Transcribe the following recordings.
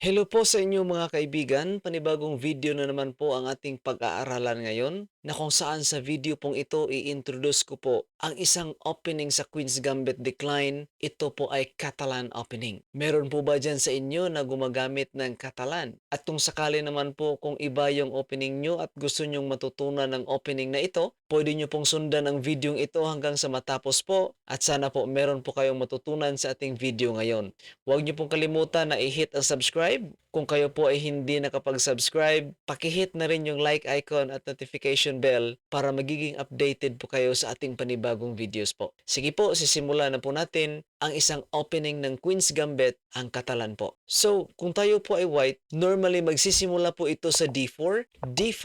Hello po sa inyo mga kaibigan. Panibagong video na naman po ang ating pag-aaralan ngayon na kung saan sa video pong ito i-introduce ko po ang isang opening sa Queen's Gambit Decline. Ito po ay Catalan opening. Meron po ba dyan sa inyo na gumagamit ng Catalan? At kung sakali naman po kung iba yung opening nyo at gusto nyong matutunan ng opening na ito, pwede nyo pong sundan ang video ito hanggang sa matapos po at sana po meron po kayong matutunan sa ating video ngayon. Huwag niyo pong kalimutan na i-hit ang subscribe. Kung kayo po ay hindi nakapag-subscribe, pakihit na rin yung like icon at notification bell para magiging updated po kayo sa ating panibagong videos po. Sige po, sisimulan na po natin ang isang opening ng Queen's Gambit, ang Catalan po. So, kung tayo po ay white, normally magsisimula po ito sa D4, D5,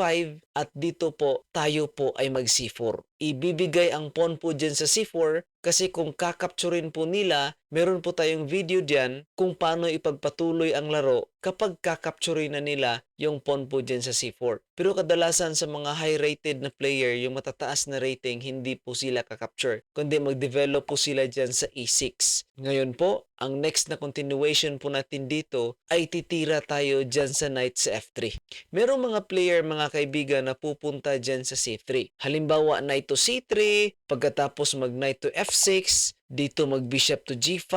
at dito po tayo po ay mag C4. Ibibigay ang pawn po dyan sa C4 kasi kung kakapturin po nila, meron po tayong video dyan kung paano ipagpatuloy ang laro kapag kakapturin na nila yung pawn po dyan sa C4. Pero kadalasan sa mga high-rated na player, yung matataas na rating, hindi po sila kakapture, kundi mag-develop po sila dyan sa E6. Ngayon po, ang next na continuation po natin dito ay titira tayo dyan sa knight sa F3. Merong mga player, mga kaibigan, na pupunta dyan sa C3. Halimbawa, knight to C3, pagkatapos mag knight to F6, dito mag bishop to G5,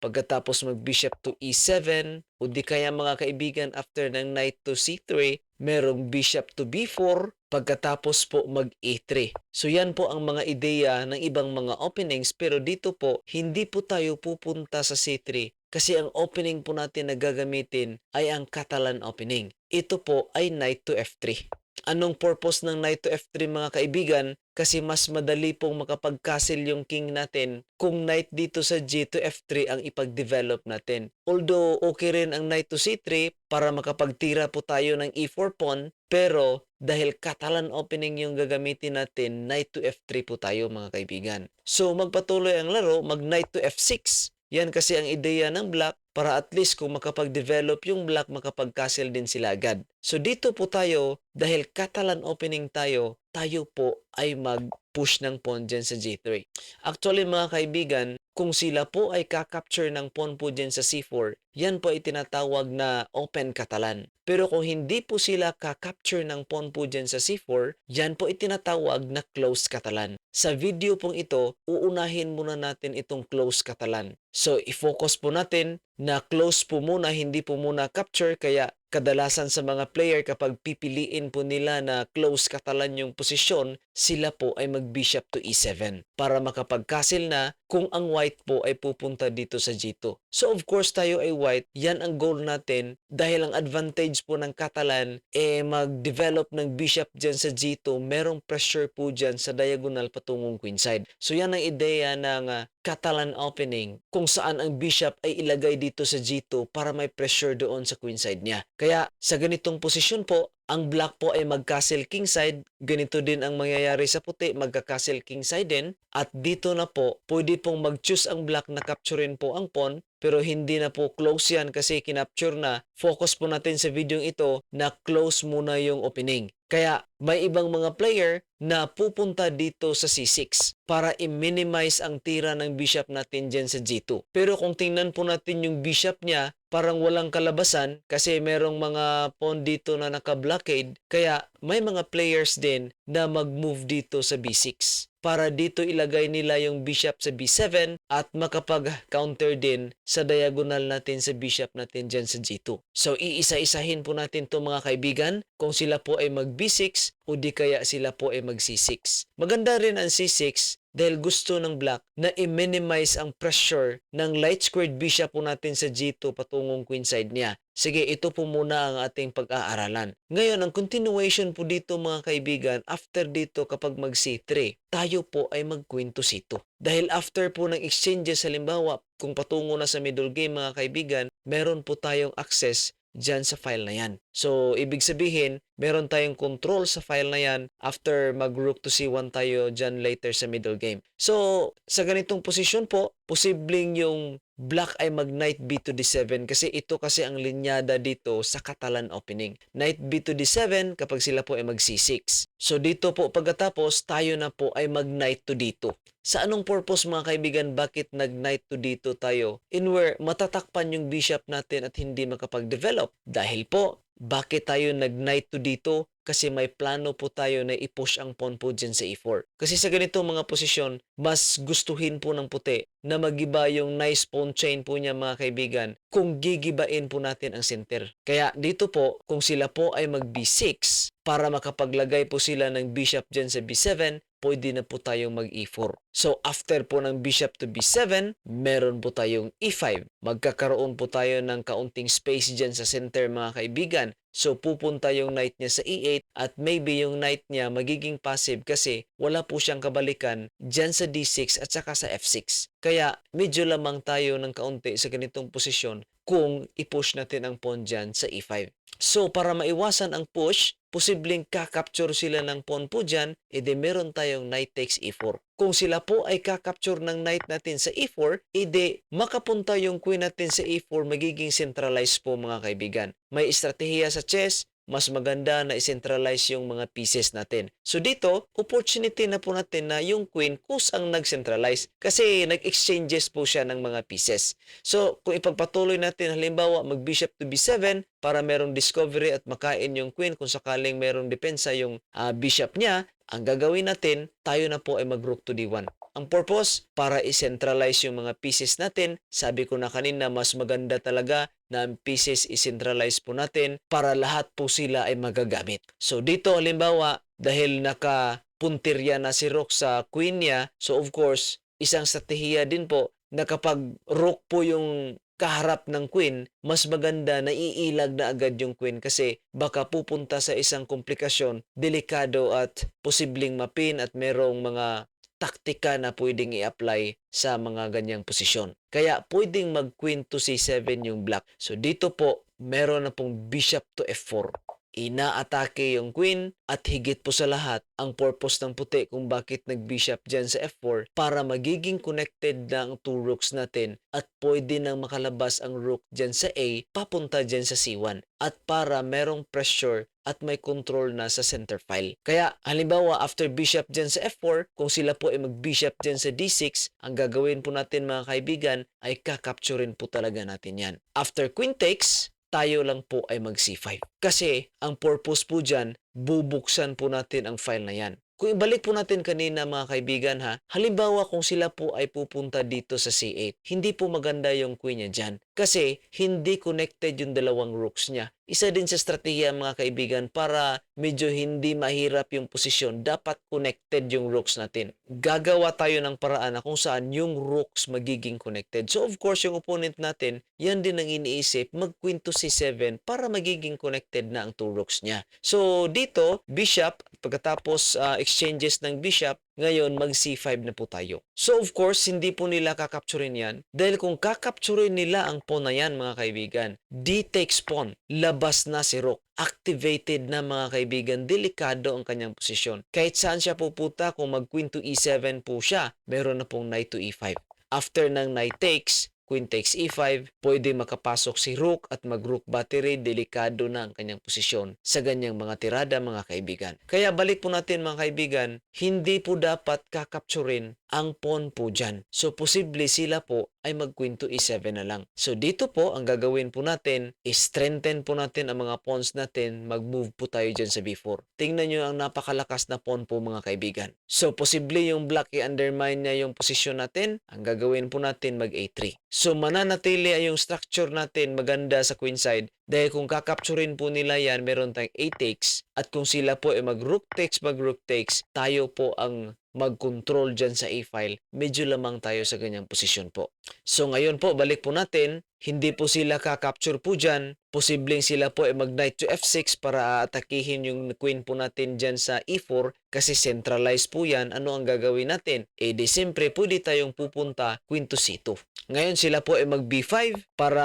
pagkatapos mag bishop to E7, o di kaya mga kaibigan after ng knight to C3, merong bishop to B4, pagkatapos po mag E3. So yan po ang mga ideya ng ibang mga openings pero dito po hindi po tayo pupunta sa C3 kasi ang opening po natin na gagamitin ay ang Catalan opening. Ito po ay knight to F3. Anong purpose ng knight to F3 mga kaibigan? Kasi mas madali pong makapag-castle yung king natin kung knight dito sa G to F3 ang ipag-develop natin. Although okay rin ang knight to C3 para makapagtira po tayo ng E4 pawn, pero dahil Catalan opening yung gagamitin natin, knight to F3 po tayo mga kaibigan. So magpatuloy ang laro, mag knight to F6. Yan kasi ang ideya ng black para at least kung makapag-develop yung black, makapag-castle din sila agad. So dito po tayo, dahil Catalan opening tayo, tayo po ay mag-push ng pawn dyan sa G3. Actually mga kaibigan, kung sila po ay kakapture ng pawn po dyan sa C4, yan po ay tinatawag na open Catalan. Pero kung hindi po sila kakapture ng pawn po dyan sa C4, yan po ay tinatawag na close Catalan. Sa video pong ito, uunahin muna natin itong close Catalan. So, i-focus po natin na close po muna, hindi po muna capture, kaya kadalasan sa mga player kapag pipiliin po nila na close Catalan yung posisyon, sila po ay mag-bishop to e7 para makapag-castle na kung ang white po ay pupunta dito sa G2. So of course tayo ay white, yan ang goal natin dahil ang advantage po ng Catalan eh mag-develop ng bishop dyan sa G2, merong pressure po dyan sa diagonal patungong queenside. So yan ang ideya ng uh, Catalan opening kung saan ang bishop ay ilagay dito sa G2 para may pressure doon sa queenside niya. Kaya sa ganitong posisyon po, ang black po ay mag-castle kingside, ganito din ang mangyayari sa puti, magka-castle kingside din. At dito na po, pwede pong mag-choose ang black na capturein po ang pawn, pero hindi na po close yan kasi kinapture na. Focus po natin sa video ito na close muna yung opening. Kaya may ibang mga player na pupunta dito sa C6 para i-minimize ang tira ng bishop natin dyan sa G2. Pero kung tingnan po natin yung bishop niya, parang walang kalabasan kasi merong mga pawn dito na naka-blockade. Kaya may mga players din na mag-move dito sa B6 para dito ilagay nila yung bishop sa b7 at makapag-counter din sa diagonal natin sa bishop natin dyan sa g2. So iisa-isahin po natin to mga kaibigan kung sila po ay mag b6 o di kaya sila po ay mag c6. Maganda rin ang c6 dahil gusto ng black na i-minimize ang pressure ng light squared bishop po natin sa G2 patungong queenside niya. Sige, ito po muna ang ating pag-aaralan. Ngayon, ang continuation po dito mga kaibigan, after dito kapag mag C3, tayo po ay mag queen to C2. Dahil after po ng exchanges, halimbawa, kung patungo na sa middle game mga kaibigan, meron po tayong access dyan sa file na yan. So, ibig sabihin, meron tayong control sa file na yan after mag-rook to c1 tayo dyan later sa middle game. So, sa ganitong posisyon po, posibleng yung black ay mag knight b to d7 kasi ito kasi ang linyada dito sa Catalan opening. Knight b to d7 kapag sila po ay mag c6. So dito po pagkatapos tayo na po ay mag knight to d2. Sa anong purpose mga kaibigan, bakit nag-knight to dito tayo? In where matatakpan yung bishop natin at hindi makapag-develop. Dahil po, bakit tayo nag-knight to dito? Kasi may plano po tayo na i-push ang pawn po dyan sa e4. Kasi sa ganito mga posisyon, mas gustuhin po ng puti na magiba yung nice pawn chain po niya mga kaibigan kung gigibain po natin ang center. Kaya dito po, kung sila po ay mag b6 para makapaglagay po sila ng bishop dyan sa b7, pwede na po tayong mag e4. So after po ng bishop to b7, meron po tayong e5. Magkakaroon po tayo ng kaunting space dyan sa center mga kaibigan. So pupunta yung knight niya sa e8 at maybe yung knight niya magiging passive kasi wala po siyang kabalikan dyan sa d6 at saka sa f6. Kaya medyo lamang tayo ng kaunti sa ganitong posisyon kung i-push natin ang pawn dyan sa e5. So para maiwasan ang push, posibleng kakapture sila ng pawn po dyan, edi meron tayong knight takes e4. Kung sila po ay kakapture ng knight natin sa e4, edi makapunta yung queen natin sa e4, magiging centralized po mga kaibigan. May estratehiya sa chess, mas maganda na i-centralize yung mga pieces natin. So dito, opportunity na po natin na yung queen kusang nag-centralize kasi nag-exchanges po siya ng mga pieces. So kung ipagpatuloy natin halimbawa mag-bishop to b7 para merong discovery at makain yung queen kung sakaling merong depensa yung ah, bishop niya, ang gagawin natin, tayo na po ay mag-rook to d1. Ang purpose, para i-centralize yung mga pieces natin. Sabi ko na kanina, mas maganda talaga na ang pieces i-centralize po natin para lahat po sila ay magagamit. So dito, halimbawa, dahil nakapuntirya na si Rook sa queen niya, so of course, isang strategiya din po na kapag Rook po yung kaharap ng queen, mas maganda na iilag na agad yung queen kasi baka pupunta sa isang komplikasyon, delikado at posibleng mapin at merong mga taktika na pwedeng i-apply sa mga ganyang posisyon. Kaya pwedeng mag queen to c7 yung black. So dito po, meron na pong bishop to f4 inaatake yung queen at higit po sa lahat ang purpose ng puti kung bakit nag-bishop dyan sa f4 para magiging connected na ang two rooks natin at pwede nang makalabas ang rook dyan sa A papunta dyan sa c1 at para merong pressure at may control na sa center file. Kaya halimbawa after bishop dyan sa f4, kung sila po ay mag-bishop dyan sa d6, ang gagawin po natin mga kaibigan ay kakapturin po talaga natin yan. After queen takes, tayo lang po ay mag C5. Kasi ang purpose po dyan, bubuksan po natin ang file na yan. Kung ibalik po natin kanina mga kaibigan ha, halimbawa kung sila po ay pupunta dito sa C8, hindi po maganda yung queen niya dyan. Kasi hindi connected yung dalawang rooks niya. Isa din sa strategiya mga kaibigan para medyo hindi mahirap yung posisyon, dapat connected yung rooks natin. Gagawa tayo ng paraan na kung saan yung rooks magiging connected. So of course yung opponent natin, yan din ang iniisip, mag queen to c7 para magiging connected na ang two rooks niya. So dito, bishop, pagkatapos ah, exchanges ng bishop, ngayon, mag C5 na po tayo. So, of course, hindi po nila kakapturin yan. Dahil kung kakapturin nila ang pawn na yan, mga kaibigan, D takes pawn, labas na si Rook. Activated na mga kaibigan, delikado ang kanyang posisyon. Kahit saan siya pupunta, kung mag queen to E7 po siya, meron na pong knight to E5. After ng knight takes, queen takes e5, pwede makapasok si rook at mag-rook battery, delikado na ang kanyang posisyon sa ganyang mga tirada mga kaibigan. Kaya balik po natin mga kaibigan, hindi po dapat kakapturin ang pawn po dyan. So posible sila po ay mag queen to e7 na lang. So dito po, ang gagawin po natin strengthen po natin ang mga pawns natin, mag-move po tayo dyan sa b4. Tingnan nyo ang napakalakas na pawn po mga kaibigan. So posible yung black i-undermine niya yung posisyon natin, ang gagawin po natin mag a3. So mananatili ay yung structure natin maganda sa queen side dahil kung kakapturin po nila yan, meron tayong a takes at kung sila po ay mag rook takes, mag rook takes, tayo po ang mag-control dyan sa A-file, medyo lamang tayo sa ganyang posisyon po. So ngayon po, balik po natin, hindi po sila kakapture po dyan, posibleng sila po ay mag-knight to F6 para atakihin yung queen po natin dyan sa E4 kasi centralized po yan, ano ang gagawin natin? Eh di siyempre pwede tayong pupunta queen to C2. Ngayon sila po ay mag B5 para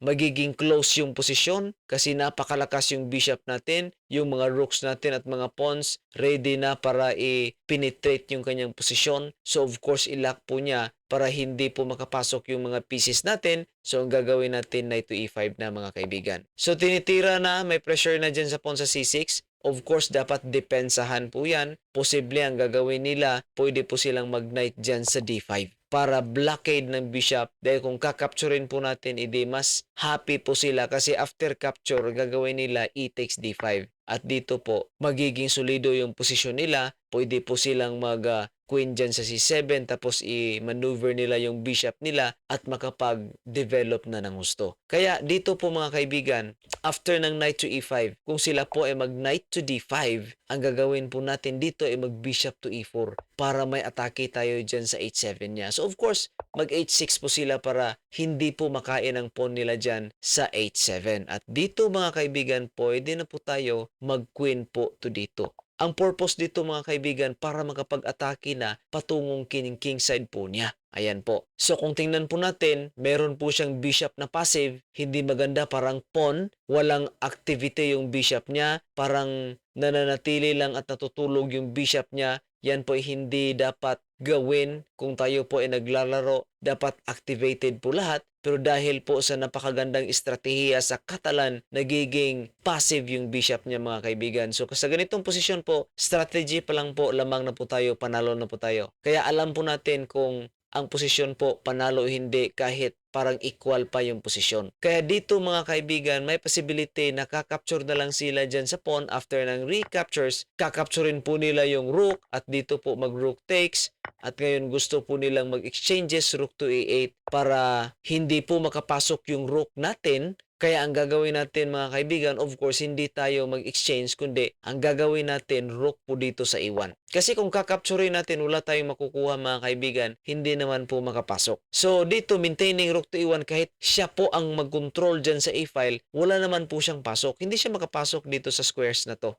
magiging close yung posisyon kasi napakalakas yung bishop natin, yung mga rooks natin at mga pawns ready na para i-penetrate yung kanyang posisyon. So of course ilock po niya para hindi po makapasok yung mga pieces natin. So ang gagawin natin knight to E5 na mga kaibigan. So tinitira na, may pressure na dyan sa pawn sa C6 Of course, dapat depensahan po yan. Posible ang gagawin nila, pwede po silang mag-knight dyan sa D5 para blockade ng bishop dahil kung kakapturin po natin, edi mas happy po sila kasi after capture, gagawin nila e takes D5. At dito po, magiging solido yung posisyon nila. Pwede po silang mag ah, queen dyan sa C7 tapos i-maneuver nila yung bishop nila at makapag-develop na ng gusto. Kaya dito po mga kaibigan, after ng knight to E5, kung sila po ay mag-knight to D5, ang gagawin po natin dito ay mag-bishop to E4 para may atake tayo dyan sa H7 niya. So of course, mag-H6 po sila para hindi po makain ang pawn nila dyan sa H7. At dito mga kaibigan, pwede na po tayo mag-queen po to dito. Ang purpose dito mga kaibigan para makapag-atake na patungong king, king side po niya. Ayan po. So kung tingnan po natin, meron po siyang bishop na passive, hindi maganda parang pawn, walang activity yung bishop niya, parang nananatili lang at natutulog yung bishop niya. Yan po hindi dapat gawin kung tayo po ay naglalaro. Dapat activated po lahat. Pero dahil po sa napakagandang estratehiya sa Catalan, nagiging passive yung bishop niya mga kaibigan. So sa ganitong posisyon po, strategy pa lang po, lamang na po tayo, panalo na po tayo. Kaya alam po natin kung ang posisyon po panalo hindi kahit parang equal pa yung posisyon. Kaya dito mga kaibigan, may possibility na kakapture na lang sila dyan sa pawn after ng recaptures. Kakapturin po nila yung rook at dito po mag-rook takes. At ngayon gusto po nilang mag-exchanges rook to e8 para hindi po makapasok yung rook natin kaya ang gagawin natin mga kaibigan, of course, hindi tayo mag-exchange, kundi ang gagawin natin, rook po dito sa iwan. Kasi kung kakapturin natin, wala tayong makukuha mga kaibigan, hindi naman po makapasok. So dito, maintaining rook to iwan, kahit siya po ang mag-control dyan sa A-file, wala naman po siyang pasok. Hindi siya makapasok dito sa squares na to.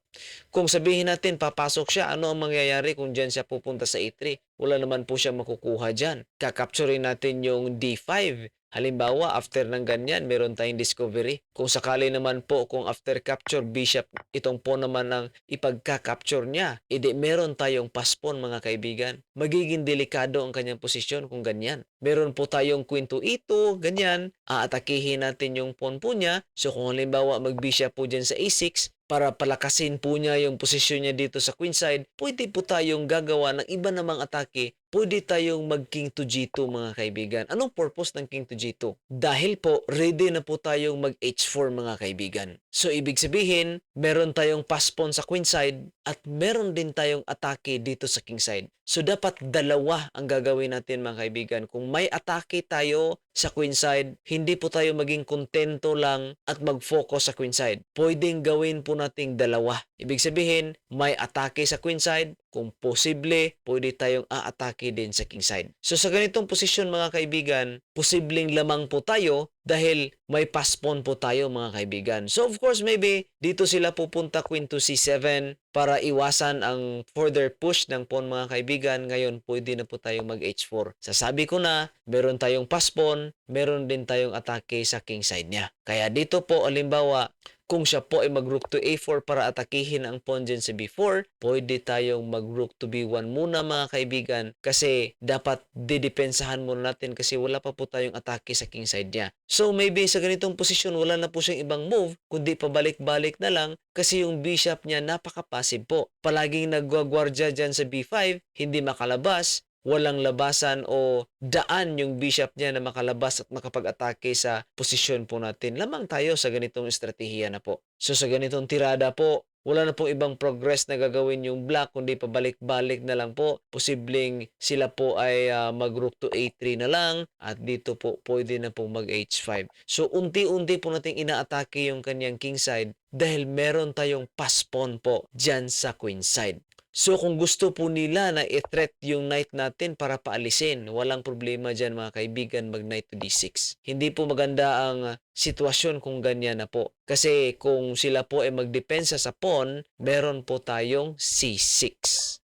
Kung sabihin natin, papasok siya, ano ang mangyayari kung dyan siya pupunta sa A3? Wala naman po siya makukuha dyan. Kakapturin natin yung D5. Halimbawa, after ng ganyan, meron tayong discovery. Kung sakali naman po, kung after capture bishop, itong po naman ang ipagka-capture niya, edi meron tayong paspon mga kaibigan. Magiging delikado ang kanyang posisyon kung ganyan. Meron po tayong queen to e2, ganyan. Aatakihin natin yung pawn po niya. So kung halimbawa mag-bishop po dyan sa a6, para palakasin po niya yung posisyon niya dito sa queen side, pwede po tayong gagawa ng iba namang atake. Pwede tayong mag king to g2 mga kaibigan. Anong purpose ng king to g2? Dahil po, ready na po tayong mag h4 mga kaibigan. So, ibig sabihin, meron tayong pass pawn sa queen side at meron din tayong atake dito sa king side. So, dapat dalawa ang gagawin natin mga kaibigan. Kung may atake tayo sa queen side, hindi po tayo maging kontento lang at mag-focus sa queen side. Pwedeng gawin po nating dalawa. Ibig sabihin, may atake sa queen side, kung posible, pwede tayong aatake din sa king side. So sa ganitong posisyon mga kaibigan, posibleng lamang po tayo dahil may pass pawn po tayo mga kaibigan. So of course maybe dito sila pupunta queen to c7 para iwasan ang further push ng pawn mga kaibigan. Ngayon pwede na po tayong mag h4. Sasabi ko na, meron tayong pass pawn, meron din tayong atake sa king side niya. Kaya dito po alimbawa, kung siya po ay mag-rook to a4 para atakihin ang pawn dyan sa b4, pwede tayong mag-rook to b1 muna mga kaibigan kasi dapat didepensahan muna natin kasi wala pa po tayong atake sa king side niya. So maybe sa ganitong posisyon wala na po siyang ibang move kundi pabalik-balik na lang kasi yung bishop niya napaka-passive po. Palaging nagwagwardya dyan sa b5, hindi makalabas, walang labasan o daan yung bishop niya na makalabas at makapag-atake sa posisyon po natin. Lamang tayo sa ganitong estratehiya na po. So sa ganitong tirada po, wala na pong ibang progress na gagawin yung black kundi pabalik-balik na lang po. Posibleng sila po ay uh, mag-rook to a3 na lang at dito po pwede na pong mag h5. So unti-unti po nating inaatake yung kanyang king side dahil meron tayong pass pawn po dyan sa queen side. So kung gusto po nila na i-threat yung knight natin para paalisin, walang problema dyan mga kaibigan mag knight to d6. Hindi po maganda ang sitwasyon kung ganyan na po. Kasi kung sila po ay magdepensa sa pawn, meron po tayong c6.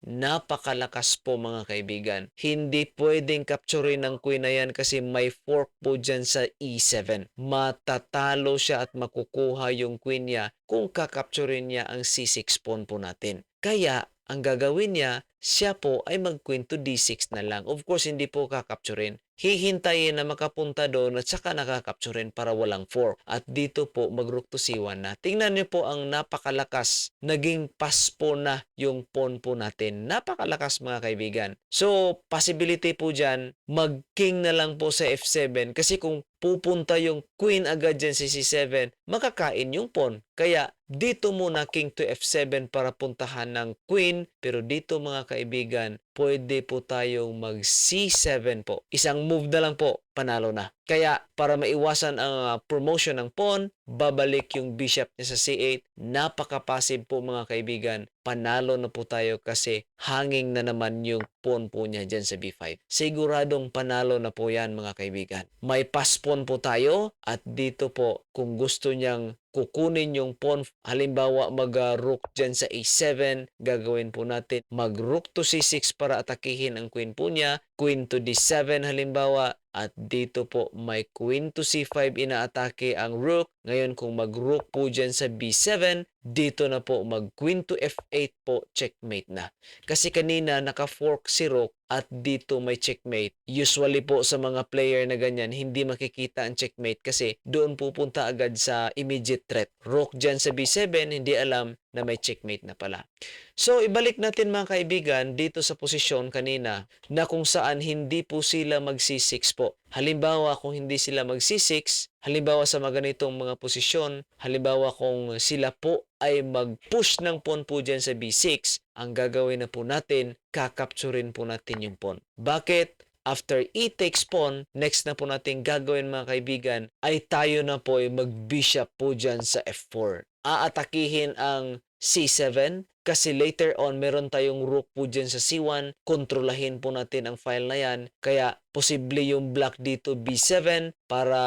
Napakalakas po mga kaibigan. Hindi pwedeng capturein ng queen na yan kasi may fork po dyan sa e7. Matatalo siya at makukuha yung queen niya kung kakapturein niya ang c6 pawn po natin. Kaya ang gagawin niya, siya po ay mag-queen to d6 na lang. Of course, hindi po kakapturin. hihintayin na makapunta doon at saka nakakapturin para walang 4. At dito po c1 na. Tingnan niyo po ang napakalakas. Naging paspo na yung pawn po natin. Napakalakas mga kaibigan. So, possibility po dyan, mag-king na lang po sa f7 kasi kung pupunta yung queen agad dyan sa c7, makakain yung pawn. Kaya dito muna king to f7 para puntahan ng queen. Pero dito mga kaibigan, pwede po tayong mag c7 po. Isang move na lang po, panalo na. Kaya para maiwasan ang uh, promotion ng pawn, babalik yung bishop niya sa c8. Napaka-passive po mga kaibigan. Panalo na po tayo kasi hanging na naman yung pawn po niya dyan sa b5. Siguradong panalo na po yan mga kaibigan. May pass pawn po tayo at dito po kung gusto niyang kukunin yung pawn. Halimbawa, mag-rook dyan sa a7. Gagawin po natin mag-rook to c6 para atakihin ang queen po niya. Queen to d7 halimbawa. At dito po may queen to c5 inaatake ang rook. Ngayon kung mag-rook po dyan sa b7, dito na po mag queen to f8 po checkmate na. Kasi kanina naka-fork si rook at dito may checkmate. Usually po sa mga player na ganyan, hindi makikita ang checkmate kasi doon pupunta agad sa immediate threat. Rook dyan sa b7, hindi alam na may checkmate na pala. So, ibalik natin mga kaibigan dito sa posisyon kanina na kung saan hindi po sila magsi-6 po. Halimbawa, kung hindi sila magsi-6, halimbawa sa mga ganitong mga posisyon, halimbawa kung sila po ay mag-push ng pawn po dyan sa b6, ang gagawin na po natin, kakapturin po natin yung pawn. Bakit? After e takes pawn, next na po natin gagawin mga kaibigan, ay tayo na po ay mag-bishop po dyan sa f4. Aatakihin ang C7 kasi later on meron tayong rook po dyan sa C1 kontrolahin po natin ang file na yan kaya posible yung black dito B7 para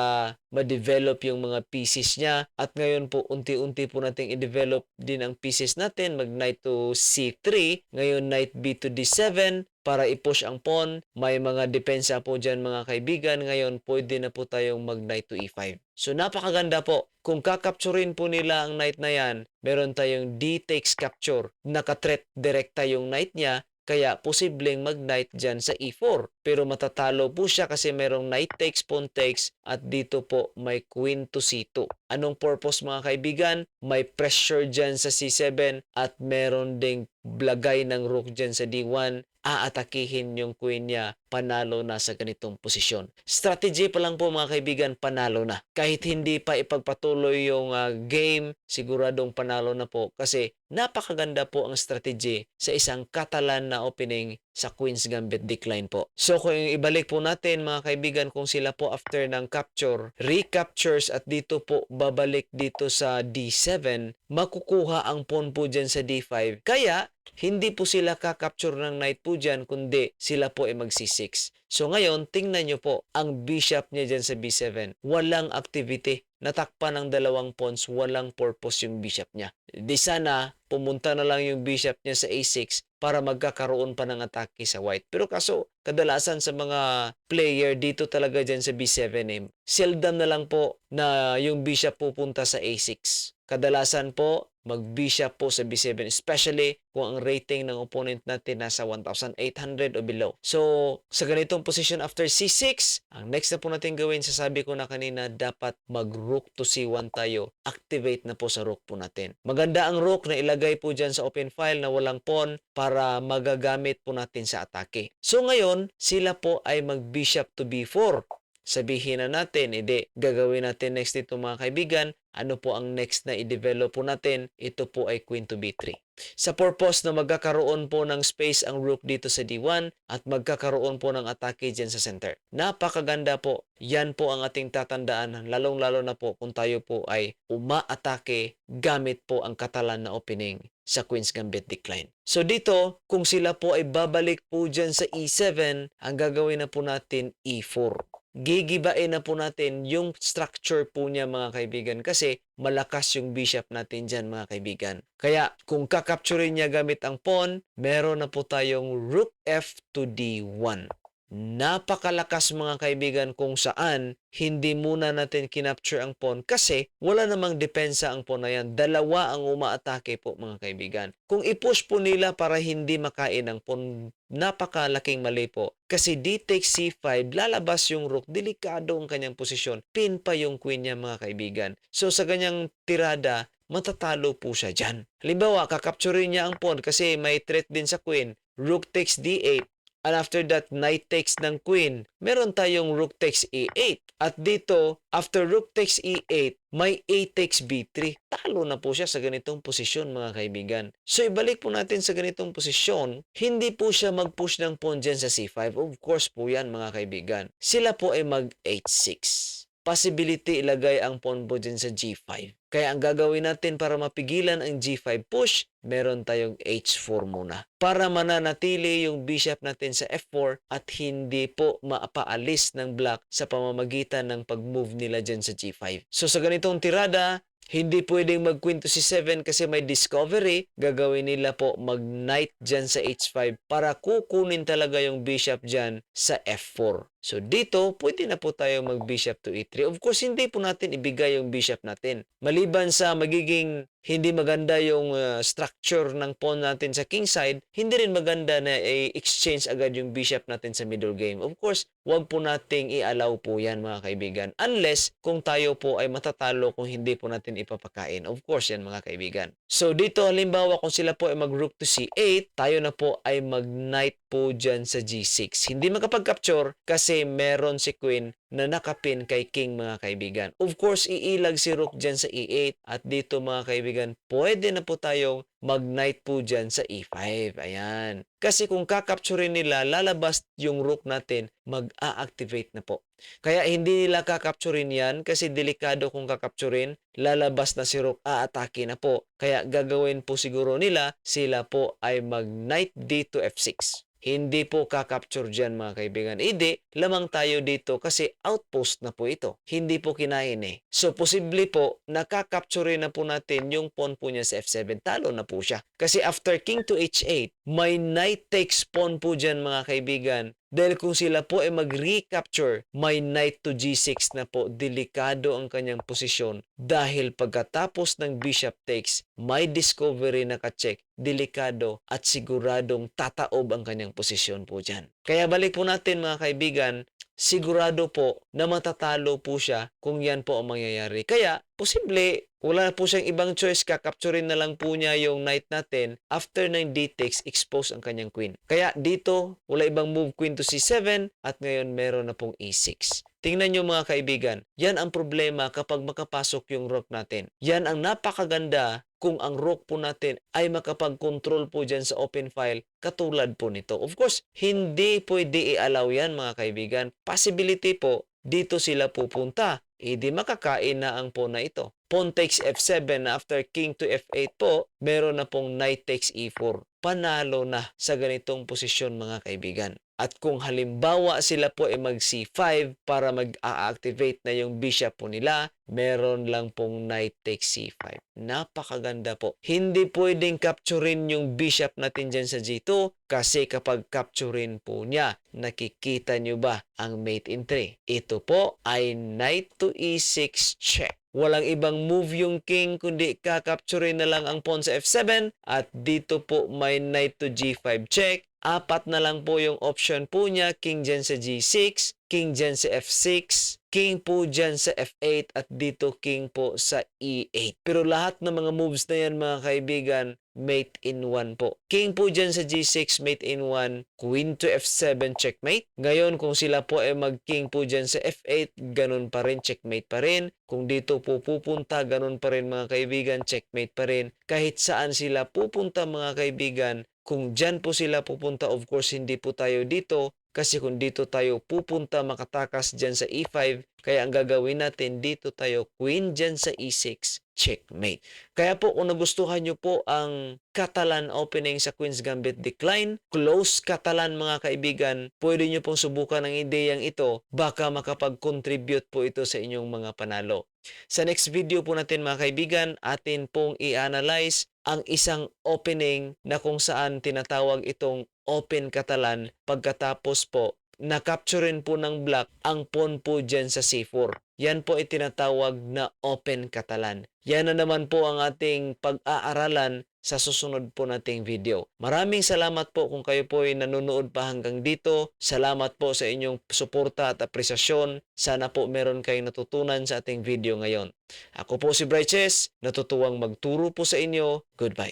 ma-develop yung mga pieces niya at ngayon po unti-unti po nating i-develop din ang pieces natin mag knight to C3 ngayon knight B to D7 para i-push ang pawn. May mga depensa po dyan mga kaibigan. Ngayon, pwede na po tayong mag knight to e5. So, napakaganda po. Kung kakapturin po nila ang knight na yan, meron tayong d takes capture. Nakatreat direkta yung knight niya. Kaya posibleng mag-knight dyan sa e4. Pero matatalo po siya kasi merong knight takes, pawn takes at dito po may queen to c2. Anong purpose mga kaibigan? May pressure dyan sa c7 at meron ding blagay ng rook dyan sa d1 aatakihin yung queen niya, panalo na sa ganitong posisyon. Strategy pa lang po mga kaibigan, panalo na. Kahit hindi pa ipagpatuloy yung uh, game, siguradong panalo na po kasi napakaganda po ang strategy sa isang Catalan na opening sa Queen's Gambit decline po. So kung ibalik po natin mga kaibigan kung sila po after ng capture, recaptures at dito po babalik dito sa D7, makukuha ang pawn po dyan sa D5. Kaya hindi po sila kakapture ng knight po dyan, kundi sila po ay magsi6. So ngayon, tingnan nyo po, ang bishop niya dyan sa b7, walang activity. Natakpan ng dalawang pawns, walang purpose yung bishop niya. Di sana, pumunta na lang yung bishop niya sa a6 para magkakaroon pa ng atake sa white. Pero kaso, kadalasan sa mga player dito talaga dyan sa b7 eh, seldom na lang po na yung bishop pupunta sa a6. Kadalasan po, mag-bishop po sa b7 especially kung ang rating ng opponent natin nasa 1,800 o below. So, sa ganitong position after c6, ang next na po natin gawin, sasabi ko na kanina, dapat mag-rook to c1 tayo. Activate na po sa rook po natin. Maganda ang rook na ilagay po dyan sa open file na walang pawn para magagamit po natin sa atake. So ngayon, sila po ay mag-bishop to b4 sabihin na natin, hindi, gagawin natin next dito mga kaibigan, ano po ang next na i-develop po natin? Ito po ay queen to b3. Sa purpose na magkakaroon po ng space ang rook dito sa d1 at magkakaroon po ng atake dyan sa center. Napakaganda po. Yan po ang ating tatandaan, lalong-lalo na po kung tayo po ay umaatake gamit po ang katalan na opening sa Queen's Gambit decline. So dito, kung sila po ay babalik po dyan sa e7, ang gagawin na po natin e4 gigibain na po natin yung structure po niya mga kaibigan kasi malakas yung bishop natin dyan mga kaibigan. Kaya kung kakapturin niya gamit ang pawn, meron na po tayong rook f to d1. Napakalakas mga kaibigan kung saan hindi muna natin kinapture ang pawn kasi wala namang depensa ang pawn na yan. Dalawa ang umaatake po mga kaibigan. Kung i-push po nila para hindi makain ang pawn, napakalaking mali po. Kasi d takes c5, lalabas yung rook, delikado ang kanyang posisyon. Pin pa yung queen niya mga kaibigan. So sa ganyang tirada, matatalo po siya dyan. Halimbawa, kakapturin niya ang pawn kasi may threat din sa queen. Rook takes d8. And after that, knight takes ng queen. Meron tayong rook takes e8. At dito, after rook takes e8, may a takes b3. Talo na po siya sa ganitong posisyon mga kaibigan. So ibalik po natin sa ganitong posisyon, hindi po siya mag-push ng pawn dyan sa c5. Of course po yan mga kaibigan. Sila po ay mag h6 possibility ilagay ang pawn po dyan sa G5. Kaya ang gagawin natin para mapigilan ang G5 push, meron tayong H4 muna. Para mananatili yung bishop natin sa F4 at hindi po mapaalis ng black sa pamamagitan ng pag-move nila dyan sa G5. So sa ganitong tirada, hindi pwedeng mag-queen to c7 kasi may discovery. Gagawin nila po mag-knight dyan sa h5 para kukunin talaga yung bishop dyan sa f4. So dito, pwede na po tayo mag-bishop to e3. Of course, hindi po natin ibigay yung bishop natin. Maliban sa magiging hindi maganda yung uh, structure ng pawn natin sa king side, hindi rin maganda na i-exchange agad yung bishop natin sa middle game. Of course, wag po nating i-allow po yan mga kaibigan. Unless kung tayo po ay matatalo kung hindi po natin ipapakain. Of course yan mga kaibigan. So dito halimbawa kung sila po ay mag-rook to c8, tayo na po ay mag-knight po dyan sa g6. Hindi makapag-capture kasi meron si queen na nakapin kay king mga kaibigan. Of course, iilag si rook dyan sa e8 at dito mga kaibigan, pwede na po tayong mag-knight po dyan sa e5. Ayan. Kasi kung kakapturin nila, lalabas yung rook natin, mag-a-activate na po. Kaya hindi nila kakapturin yan kasi delikado kung kakapturin, lalabas na si rook, aatake na po. Kaya gagawin po siguro nila, sila po ay mag-knight d to f6. Hindi po kakapture dyan mga kaibigan. Hindi, lamang tayo dito kasi outpost na po ito. Hindi po kinain eh. So posible po, nakakapture na po natin yung pawn po niya sa F7. Talo na po siya. Kasi after king to H8, may knight takes pawn po dyan mga kaibigan. Dahil kung sila po ay mag-recapture, may knight to g6 na po, delikado ang kanyang posisyon. Dahil pagkatapos ng bishop takes, may discovery na ka-check, delikado at siguradong tataob ang kanyang posisyon po dyan. Kaya balik po natin mga kaibigan, sigurado po na matatalo po siya kung yan po ang mangyayari. Kaya, posible wala po siyang ibang choice, kakapturin na lang po niya yung knight natin. After ng d takes, expose ang kanyang queen. Kaya dito, wala ibang move queen to c7 at ngayon meron na pong e6. Tingnan nyo mga kaibigan, yan ang problema kapag makapasok yung rook natin. Yan ang napakaganda kung ang rook po natin ay makapag-control po dyan sa open file katulad po nito. Of course, hindi pwede i-allow yan mga kaibigan. Possibility po, dito sila pupunta. E di makakain na ang pawn na ito. Pawn takes f7 after king to f8 po, meron na pong knight takes e4. Panalo na sa ganitong posisyon mga kaibigan. At kung halimbawa sila po ay mag C5 para mag-activate na yung bishop po nila, meron lang pong knight takes C5. Napakaganda po. Hindi pwedeng capturein yung bishop natin dyan sa G2 kasi kapag capturein po niya, nakikita nyo ba ang mate in 3? Ito po ay knight to E6 check. Walang ibang move yung king kundi kakapturin na lang ang pawn sa f7 at dito po may knight to g5 check apat na lang po yung option po niya, king dyan sa g6, king dyan sa f6, king po dyan sa f8, at dito king po sa e8. Pero lahat ng mga moves na yan mga kaibigan, mate in 1 po. King po dyan sa g6, mate in 1, queen to f7, checkmate. Ngayon, kung sila po ay mag-king po dyan sa f8, ganun pa rin, checkmate pa rin. Kung dito po pupunta, ganun pa rin mga kaibigan, checkmate pa rin. Kahit saan sila pupunta mga kaibigan, kung dyan po sila pupunta, of course, hindi po tayo dito. Kasi kung dito tayo pupunta, makatakas dyan sa E5. Kaya ang gagawin natin, dito tayo queen dyan sa E6, checkmate. Kaya po kung nagustuhan nyo po ang Catalan opening sa Queen's Gambit Decline, close Catalan mga kaibigan, pwede nyo pong subukan ang ideyang ito. Baka makapag-contribute po ito sa inyong mga panalo. Sa next video po natin mga kaibigan, atin pong i-analyze ang isang opening na kung saan tinatawag itong Open Catalan pagkatapos po na-capturein po ng Black ang pawn po dyan sa C4. Yan po ay tinatawag na open katalan. Yan na naman po ang ating pag-aaralan sa susunod po nating video. Maraming salamat po kung kayo po ay nanonood pa hanggang dito. Salamat po sa inyong suporta at apresasyon. Sana po meron kayong natutunan sa ating video ngayon. Ako po si Bryches, natutuwang magturo po sa inyo. Goodbye.